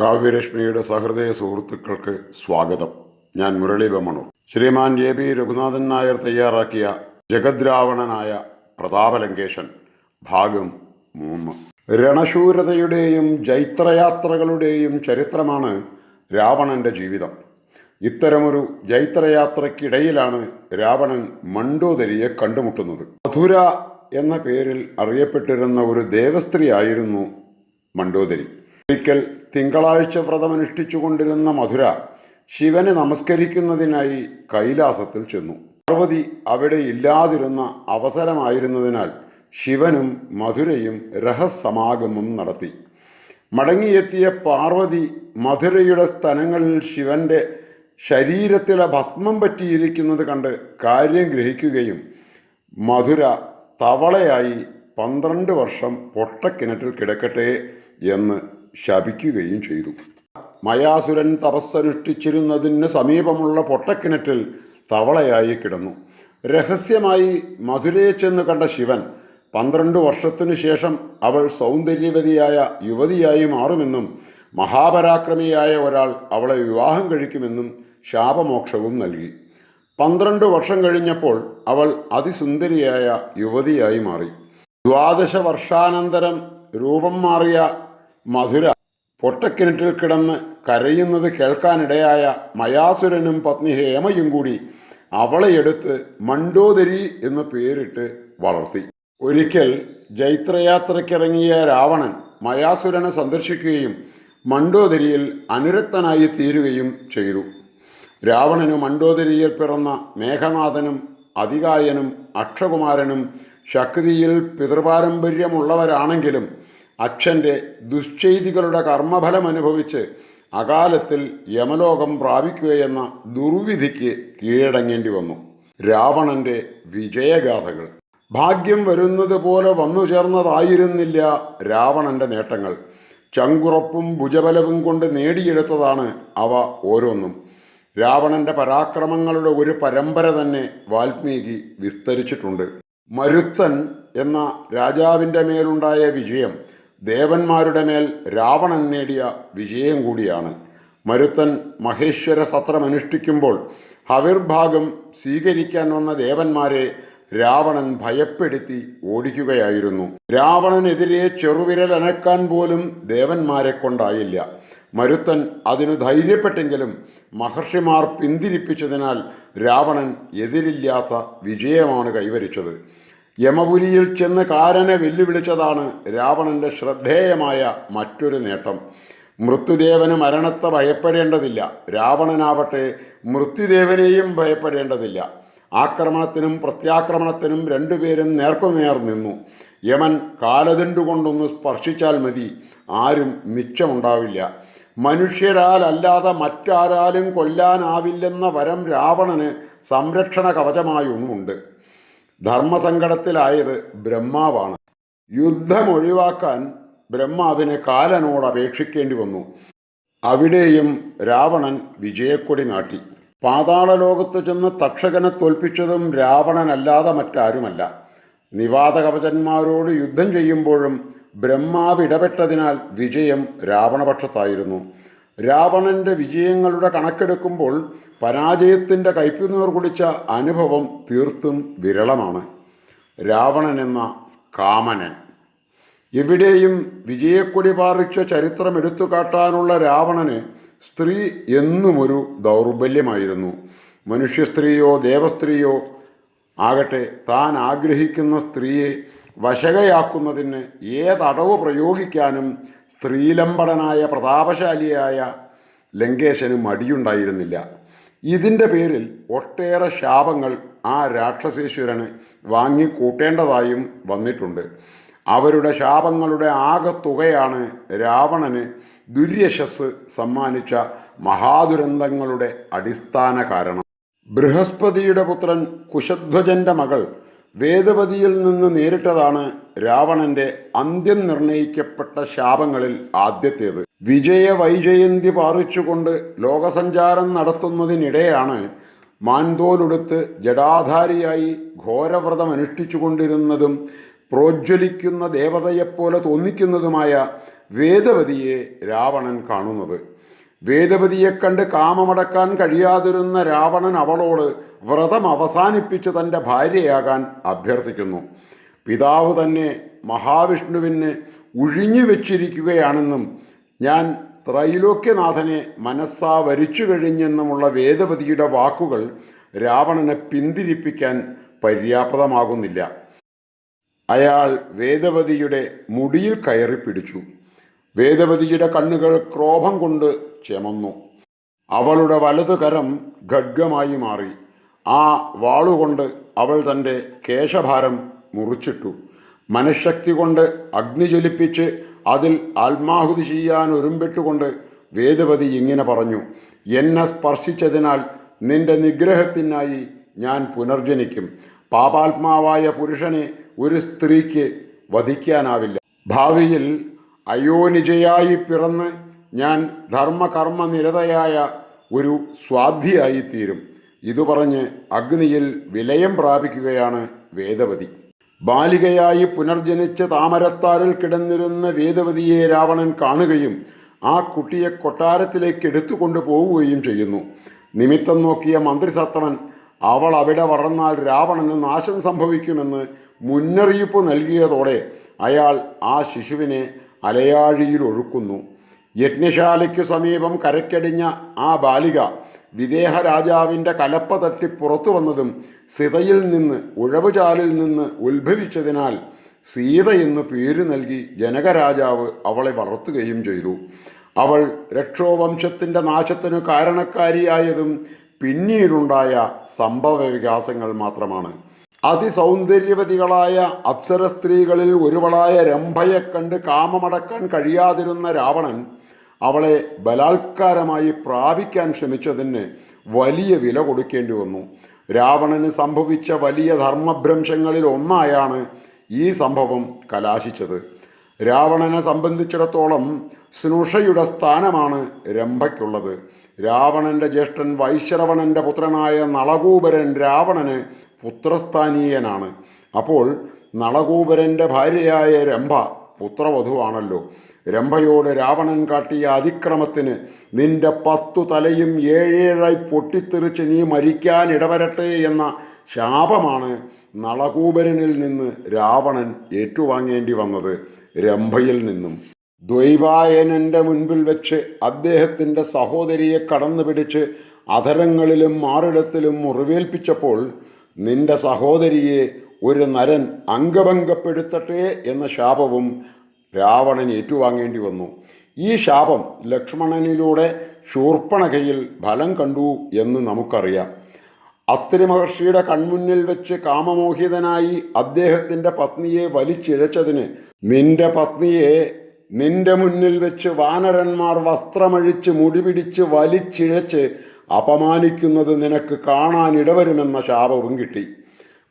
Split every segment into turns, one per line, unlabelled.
കാവ്യരശ്മിയുടെ സഹൃദയ സുഹൃത്തുക്കൾക്ക് സ്വാഗതം. ഞാൻ മുരളി ബമണൂർ. ശ്രീമാൻ എ ബി രഘുനാഥൻ നായർ തയ്യാറാക്കിയ ജഗദ്രാവണനായ പ്രതാപലങ്കേശൻ ഭാഗം മൂന്ന്. രണശൂരതയുടെയും ജൈത്രയാത്രകളുടെയും ചരിത്രമാണ് രാവണന്റെ ജീവിതം. ഇത്തരമൊരു ജൈത്രയാത്രയ്ക്കിടയിലാണ് രാവണൻ മണ്ടോദരിയെ കണ്ടുമുട്ടുന്നത്. മധുര എന്ന പേരിൽ അറിയപ്പെട്ടിരുന്ന ഒരു ദേവസ്ത്രീയായിരുന്നു മണ്ടോദരി. ഒരിക്കൽ തിങ്കളാഴ്ച വ്രതമനുഷ്ഠിച്ചുകൊണ്ടിരുന്ന മധുര ശിവനെ നമസ്കരിക്കുന്നതിനായി കൈലാസത്തിൽ ചെന്നു. പാർവതി അവിടെ ഇല്ലാതിരുന്ന അവസരമായിരുന്നതിനാൽ ശിവനും മധുരയും രഹസമാഗമം നടത്തി. മടങ്ങിയെത്തിയ പാർവതി മധുരയുടെ സ്ഥലങ്ങളിൽ ശിവന്റെ ശരീരത്തിലെ ഭസ്മം പറ്റിയിരിക്കുന്നത് കണ്ട് കാര്യം ഗ്രഹിക്കുകയും മധുര തവളയായി പന്ത്രണ്ട് വർഷം പൊട്ടക്കിണറ്റിൽ കിടക്കട്ടെ എന്ന് ശപിക്കുകയും ചെയ്തു. മയാസുരൻ തപസ്സനുഷ്ഠിച്ചിരുന്നതിന് സമീപമുള്ള പൊട്ടക്കിണറ്റിൽ തവളയായി കിടന്നു. രഹസ്യമായി മധുരയെ ചെന്ന് കണ്ട ശിവൻ പന്ത്രണ്ട് വർഷത്തിനു ശേഷം അവൾ സൗന്ദര്യവതിയായ യുവതിയായി മാറുമെന്നും മഹാപരാക്രമിയായ ഒരാൾ അവളെ വിവാഹം കഴിക്കുമെന്നും ശാപമോക്ഷവും നൽകി. പന്ത്രണ്ട് വർഷം കഴിഞ്ഞപ്പോൾ അവൾ അതിസുന്ദരിയായ യുവതിയായി മാറി. ദ്വാദശ വർഷാനന്തരം രൂപം മാറിയ മധുര. പൊട്ടക്കിണറ്റിൽ കിടന്ന് കരയുന്നത് കേൾക്കാനിടയായ മയാസുരനും പത്നി ഹേമയും കൂടി അവളെ എടുത്ത് മണ്ടോദരി എന്ന് പേരിട്ട് വളർത്തി. ഒരിക്കൽ ജൈത്രയാത്രയ്ക്കിറങ്ങിയ രാവണൻ മയാസുരനെ സന്ദർശിക്കുകയും മണ്ടോദരിയിൽ അനുരക്തനായി തീരുകയും ചെയ്തു. രാവണനു മണ്ടോദരിയിൽ പിറന്ന മേഘനാഥനും അതികായനും അക്ഷകുമാരനും ശക്തിയിൽ പിതൃപാരമ്പര്യമുള്ളവരാണെങ്കിലും അച്ഛന്റെ ദുശ്ചെയ്തികളുടെ കർമ്മഫലം അനുഭവിച്ച് അകാലത്തിൽ യമലോകം പ്രാപിക്കുകയെന്ന ദുർവിധിക്ക് കീഴടങ്ങേണ്ടി വന്നു. രാവണന്റെ വിജയഗാഥകൾ. ഭാഗ്യം വരുന്നത് പോലെ വന്നു ചേർന്നതായിരുന്നില്ല രാവണന്റെ നേട്ടങ്ങൾ. ചങ്കുറപ്പും ഭുജബലവും കൊണ്ട് നേടിയെടുത്തതാണ് അവ ഓരോന്നും. രാവണന്റെ പരാക്രമങ്ങളുടെ ഒരു പരമ്പര തന്നെ വാൽമീകി വിസ്തരിച്ചിട്ടുണ്ട്. മരുത്തൻ എന്ന രാജാവിന്റെ മേലുണ്ടായ വിജയം ദേവന്മാരുടെ മേൽ രാവണൻ നേടിയ വിജയം കൂടിയാണ്. മരുത്തൻ മഹേശ്വര സത്രം അനുഷ്ഠിക്കുമ്പോൾ ഹവിർഭാഗം സ്വീകരിക്കാൻ വന്ന ദേവന്മാരെ രാവണൻ ഭയപ്പെടുത്തി ഓടിക്കുകയായിരുന്നു. രാവണനെതിരെ ചെറുവിരൽ അനക്കാൻ പോലും ദേവന്മാരെ കൊണ്ടായില്ല. മരുത്തൻ അതിനു ധൈര്യപ്പെട്ടെങ്കിലും മഹർഷിമാർ പിന്തിരിപ്പിച്ചതിനാൽ രാവണൻ എതിരില്ലാത്ത വിജയമാണ് കൈവരിച്ചത്. യമപുരിയിൽ ചെന്ന് കാരനെ വെല്ലുവിളിച്ചതാണ് രാവണന്റെ ശ്രദ്ധേയമായ മറ്റൊരു നേട്ടം. മൃത്യുദേവന് മരണത്തെ ഭയപ്പെടേണ്ടതില്ല. രാവണനാവട്ടെ മൃത്യുദേവനെയും ഭയപ്പെടേണ്ടതില്ല. ആക്രമണത്തിനും പ്രത്യാക്രമണത്തിനും രണ്ടുപേരും നേർക്കുനേർ നിന്നു. യമൻ കാലതിണ്ടുകൊണ്ടൊന്ന് സ്പർശിച്ചാൽ മതി. ആരും മിച്ചമുണ്ടാവില്ല. മനുഷ്യരാലല്ലാതെ മറ്റാരാലും കൊല്ലാനാവില്ലെന്ന വരം രാവണന് സംരക്ഷണ കവചമായുമുണ്ട് ധർമ്മസങ്കടത്തിലായത് ബ്രഹ്മാവാണ്. യുദ്ധം ഒഴിവാക്കാൻ ബ്രഹ്മാവിനെ കാലനോട് അപേക്ഷിക്കേണ്ടി വന്നു. അവിടെയും രാവണൻ വിജയക്കൊടി നാട്ടി. പാതാളലോകത്ത് ചെന്ന് തക്ഷകനെ തോൽപ്പിച്ചതും രാവണനല്ലാതെ മറ്റാരുമല്ല. നിവാതകവചന്മാരോട് യുദ്ധം ചെയ്യുമ്പോഴും ബ്രഹ്മാവ് ഇടപെട്ടതിനാൽ വിജയം രാവണപക്ഷത്തായിരുന്നു. രാവണന്റെ വിജയങ്ങളുടെ കണക്കെടുക്കുമ്പോൾ പരാജയത്തിന്റെ കയ്പുനീർ കുടിച്ച അനുഭവം തീർത്തും വിരളമാണ്. രാവണൻ എന്ന കാമനൻ. എവിടെയും വിജയക്കൊടി പാറിച്ച ചരിത്രം എടുത്തു കാട്ടാനുള്ള രാവണന് സ്ത്രീ എന്നുമൊരു ദൗർബല്യമായിരുന്നു. മനുഷ്യ സ്ത്രീയോ ദേവസ്ത്രീയോ ആകട്ടെ താൻ ആഗ്രഹിക്കുന്ന സ്ത്രീയെ വശകയാക്കുന്നതിന് ഏതടവ് പ്രയോഗിക്കാനും സ്ത്രീലമ്പടനായ പ്രതാപശാലിയായ ലങ്കേശന് മടിയുണ്ടായിരുന്നില്ല. ഇതിന്റെ പേരിൽ ഒട്ടേറെ ശാപങ്ങൾ ആ രാക്ഷസേശ്വരന് വാങ്ങിക്കൂട്ടേണ്ടതായും വന്നിട്ടുണ്ട്. അവരുടെ ശാപങ്ങളുടെ ആകത്തുകയാണ് രാവണന് ദുര്യശസ് സമ്മാനിച്ച മഹാദുരന്തങ്ങളുടെ അടിസ്ഥാന കാരണം. ബൃഹസ്പതിയുടെ പുത്രൻ കുശധ്വജന്റെ മകൾ വേദവതിയിൽ നിന്ന് നേരിട്ടതാണ് രാവണന്റെ അന്ത്യം നിർണയിക്കപ്പെട്ട ശാപങ്ങളിൽ ആദ്യത്തേത്. വിജയ വൈജയന്തി പാറിച്ചുകൊണ്ട് ലോകസഞ്ചാരം നടത്തുന്നതിനിടെയാണ് മാൻതോലുടുത്ത് ജടാധാരിയായി ഘോരവ്രതം അനുഷ്ഠിച്ചുകൊണ്ടിരുന്നതും പ്രോജ്വലിക്കുന്ന ദേവതയെപ്പോലെ തോന്നിക്കുന്നതുമായ വേദവതിയെ രാവണൻ കാണുന്നത്. വേദവതിയെ കണ്ട് കാമമടക്കാൻ കഴിയാതിരുന്ന രാവണൻ അവളോട് വ്രതം അവസാനിപ്പിച്ച് തന്റെ ഭാര്യയാകാൻ അഭ്യർത്ഥിക്കുന്നു. പിതാവ് തന്നെ മഹാവിഷ്ണുവിന് ഒഴിഞ്ഞു വെച്ചിരിക്കുകയാണെന്നും ഞാൻ ത്രൈലോക്യനാഥനെ മനസ്സാ വരിച്ചു കഴിഞ്ഞെന്നുമുള്ള വേദവതിയുടെ വാക്കുകൾ രാവണനെ പിന്തിരിപ്പിക്കാൻ പര്യാപ്തമാകുന്നില്ല. അയാൾ വേദവതിയുടെ മുടിയിൽ കയറി പിടിച്ചു. വേദവതിയുടെ കണ്ണുകൾ ക്രോധം കൊണ്ട് ചെമന്നു. അവളുടെ വലതുകരം ഖഡ്ഗമായി മാറി. ആ വാളുകൊണ്ട് അവൾ തന്റെ കേശഭാരം മുറിച്ചിട്ടു. മനഃശക്തി കൊണ്ട് അഗ്നി ജ്വലിപ്പിച്ച് അതിൽ ആത്മാഹുതി ചെയ്യാൻ ഒരുമ്പിട്ടുകൊണ്ട് വേദവതി ഇങ്ങനെ പറഞ്ഞു എന്നെ സ്പർശിച്ചതിനാൽ നിന്റെ നിഗ്രഹത്തിനായി ഞാൻ പുനർജനിക്കും. പാപാത്മാവായ പുരുഷനെ ഒരു സ്ത്രീക്ക് വധിക്കാനാവില്ല. ഭാവിയിൽ അയോനിജയായി പിറന്ന് ഞാൻ ധർമ്മകർമ്മ നിരതയായ ഒരു സ്വാധിയായിത്തീരും. തീരും ഇതു പറഞ്ഞ് അഗ്നിയിൽ വിലയം പ്രാപിക്കുകയാണ് വേദവതി ബാലികയായി പുനർജനിച്ച താമരത്താരിൽ കിടന്നിരുന്ന വേദവതിയെ രാവണൻ കാണുകയും ആ കുട്ടിയെ കൊട്ടാരത്തിലേക്ക് എടുത്തുകൊണ്ടു പോവുകയും ചെയ്യുന്നു. നിമിത്തം നോക്കിയ മന്ത്രിസത്തവൻ അവൾ അവിടെ വളർന്നാൽ രാവണന് നാശം സംഭവിക്കുമെന്ന് മുന്നറിയിപ്പ് നൽകിയതോടെ അയാൾ ആ ശിശുവിനെ അലയാഴിയിൽ ഒഴുക്കുന്നു. യജ്ഞശാലയ്ക്കു സമീപം കരക്കടിഞ്ഞ ആ ബാലിക വിദേഹ രാജാവിന്റെ കലപ്പ തട്ടി പുറത്തു വന്നതും സിതയിൽ നിന്ന് ഉഴവുചാലിൽ നിന്ന് ഉത്ഭവിച്ചതിനാൽ സീത എന്ന് പേര് നൽകി ജനകരാജാവ് അവളെ വളർത്തുകയും ചെയ്തു. അവൾ രക്ഷോവംശത്തിന്റെ നാശത്തിനു കാരണക്കാരിയായതും പിന്നീടുണ്ടായ സംഭവ വികാസങ്ങൾ മാത്രമാണ്. അതിസൗന്ദര്യവതികളായ അപ്സര സ്ത്രീകളിൽ ഒരുവളായ രംഭയെ കണ്ട് കാമമടക്കാൻ കഴിയാതിരുന്ന രാവണൻ അവളെ ബലാത്കാരമായി പ്രാപിക്കാൻ ശ്രമിച്ചതിന് വലിയ വില കൊടുക്കേണ്ടി വന്നു. രാവണന് സംഭവിച്ച വലിയ ധർമ്മഭ്രംശങ്ങളിൽ ഒന്നായാണ് ഈ സംഭവം കലാശിച്ചത്. രാവണനെ സംബന്ധിച്ചിടത്തോളം സ്നുഷയുടെ സ്ഥാനമാണ് രംഭയ്ക്കുള്ളത്. രാവണന്റെ ജ്യേഷ്ഠൻ വൈശ്രവണന്റെ പുത്രനായ നളകൂപരൻ രാവണന് പുത്രസ്ഥാനീയനാണ്. അപ്പോൾ നളകൂപരന്റെ ഭാര്യയായ രംഭ പുത്രവധുവാണല്ലോ. രംഭയോട് രാവണൻ കാട്ടിയ അതിക്രമത്തിന് നിന്റെ പത്തു തലയും ഏഴേഴായി പൊട്ടിത്തെറിച്ച് നീ മരിക്കാൻ ഇടവരട്ടെ എന്ന ശാപമാണ് നളകൂപരനിൽ നിന്ന് രാവണൻ ഏറ്റുവാങ്ങേണ്ടി വന്നത് രംഭയിൽ നിന്നും. ദ്വൈപായനന്റെ മുൻപിൽ വെച്ച് അദ്ദേഹത്തിന്റെ സഹോദരിയെ കടന്നു പിടിച്ച് അധരങ്ങളിലും മാറിടത്തിലും മുറിവേൽപ്പിച്ചപ്പോൾ നിന്റെ സഹോദരിയെ ഒരു നരൻ അംഗഭംഗപ്പെടുത്തട്ടെ എന്ന ശാപവും രാവണൻ ഏറ്റുവാങ്ങേണ്ടി വന്നു. ഈ ശാപം ലക്ഷ്മണനിലൂടെ ശൂർപ്പണകയിൽ ഫലം കണ്ടു എന്ന് നമുക്കറിയാം. അത്രി മഹർഷിയുടെ കൺമുന്നിൽ വെച്ച് കാമമോഹിതനായി അദ്ദേഹത്തിന്റെ പത്നിയെ വലിച്ചിഴച്ചതിന് നിന്റെ പത്നിയെ നിന്റെ മുന്നിൽ വെച്ച് വാനരന്മാർ വസ്ത്രമഴിച്ച് മുടിപിടിച്ച് വലിച്ചിഴച്ച് അപമാനിക്കുന്നത് നിനക്ക് കാണാൻ ഇടവരുമെന്ന ശാപവും കിട്ടി.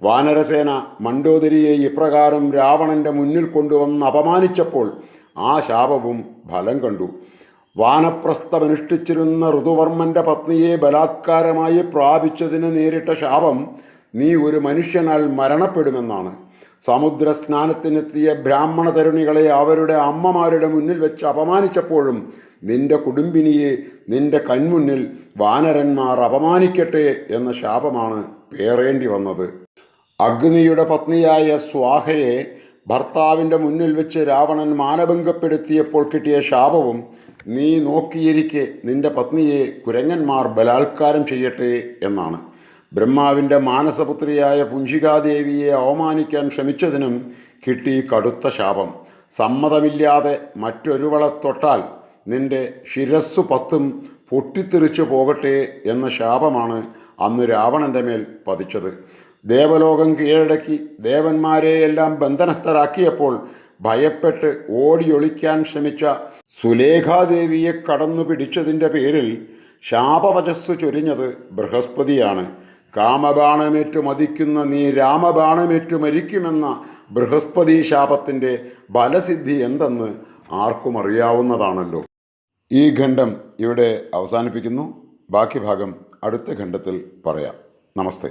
വാനരസേന മണ്ടോദരിയെ ഇപ്രകാരം രാവണന്റെ മുന്നിൽ കൊണ്ടുവന്ന് അപമാനിച്ചപ്പോൾ ആ ശാപവും ഫലം കണ്ടു. വാനപ്രസ്ഥമനുഷ്ഠിച്ചിരുന്ന ഋതുവർമ്മന്റെ പത്നിയെ ബലാത്കാരമായി പ്രാപിച്ചതിന് നേരിട്ട ശാപം നീ ഒരു മനുഷ്യനാൽ മരണപ്പെടുമെന്നാണ്. സമുദ്ര സ്നാനത്തിനെത്തിയ ബ്രാഹ്മണ തരുണികളെ അവരുടെ അമ്മമാരുടെ മുന്നിൽ വെച്ച് അപമാനിച്ചപ്പോഴും നിന്റെ കുടുംബിനിയെ നിന്റെ കൺമുന്നിൽ വാനരന്മാർ അപമാനിക്കട്ടെ എന്ന ശാപമാണ് പേറേണ്ടി വന്നത്. അഗ്നിയുടെ പത്നിയായ സ്വാഹയെ ഭർത്താവിന്റെ മുന്നിൽ വെച്ച് രാവണൻ മാനഭംഗപ്പെടുത്തിയപ്പോൾ കിട്ടിയ ശാപവും നീ നോക്കിയിരിക്കെ നിന്റെ പത്നിയെ കുരങ്ങന്മാർ ബലാത്കാരം ചെയ്യട്ടെ എന്നാണ്. ബ്രഹ്മാവിന്റെ മാനസപുത്രിയായ പുഞ്ചികാദേവിയെ അവമാനിക്കാൻ ശ്രമിച്ചതിനും കിട്ടി കടുത്ത ശാപം. സമ്മതമില്ലാതെ മറ്റൊരുവളെ തൊട്ടാൽ നിന്റെ ശിരസ്സു പത്തും പൊട്ടിത്തെറിച്ചു പോകട്ടെ എന്ന ശാപമാണ് അന്ന് രാവണന്റെ മേൽ പതിച്ചത്. ദേവലോകം കീഴടക്കി ദേവന്മാരെയെല്ലാം ബന്ധനസ്ഥരാക്കിയപ്പോൾ ഭയപ്പെട്ട് ഓടിയൊളിക്കാൻ ശ്രമിച്ച സുലേഖാദേവിയെ കടന്നു പിടിച്ചതിന്റെ പേരിൽ ശാപവചസ് ചൊരിഞ്ഞത് ബൃഹസ്പതിയാണ്. കാമബാണമേറ്റു മതിക്കുന്ന നീ രാമബാണമേറ്റു മരിക്കുമെന്ന ബൃഹസ്പതി ശാപത്തിന്റെ ബലസിദ്ധി എന്തെന്ന് ആർക്കും അറിയാവുന്നതാണല്ലോ. ഈ ഖണ്ഡം ഇവിടെ അവസാനിപ്പിക്കുന്നു. ബാക്കി ഭാഗം അടുത്ത ഖണ്ഡത്തിൽ പറയാം. നമസ്തേ.